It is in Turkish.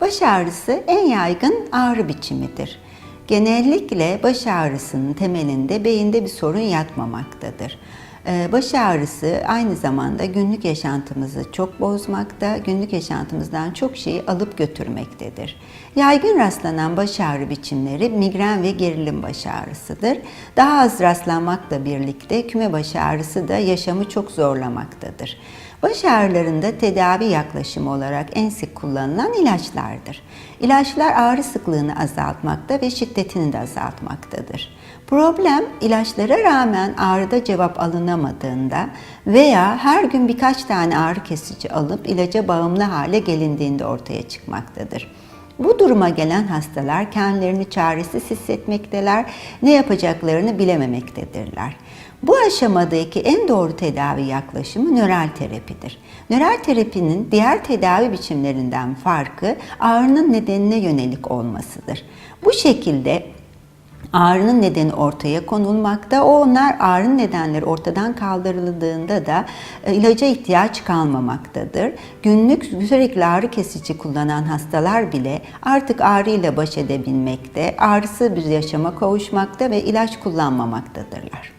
Baş ağrısı en yaygın ağrı biçimidir. Genellikle baş ağrısının temelinde beyinde bir sorun yatmamaktadır. Ee, Baş ağrısı aynı zamanda günlük yaşantımızı çok bozmakta, günlük yaşantımızdan çok şeyi alıp götürmektedir. Yaygın rastlanan baş ağrı biçimleri migren ve gerilim baş ağrısıdır. Daha az rastlanmakla birlikte küme baş ağrısı da yaşamı çok zorlamaktadır. Baş ağrılarında tedavi yaklaşımı olarak en sık kullanılan ilaçlardır. İlaçlar ağrı sıklığını azaltmakta ve şiddetini de azaltmaktadır. Problem ilaçlara rağmen ağrıda cevap alınamadığında veya her gün birkaç tane ağrı kesici alıp ilaca bağımlı hale gelindiğinde ortaya çıkmaktadır. Bu duruma gelen hastalar kendilerini çaresiz hissetmekteler, ne yapacaklarını bilememektedirler. Bu aşamadaki en doğru tedavi yaklaşımı nöral terapidir. Nöral terapinin diğer tedavi biçimlerinden farkı ağrının nedenine yönelik olmasıdır. Bu şekilde ağrının nedeni ortaya konulmakta. Onlar ağrının nedenleri ortadan kaldırıldığında da e, ilaca ihtiyaç kalmamaktadır. Günlük sürekli ağrı kesici kullanan hastalar bile artık ağrıyla baş edebilmekte, ağrısız bir yaşama kavuşmakta ve ilaç kullanmamaktadırlar.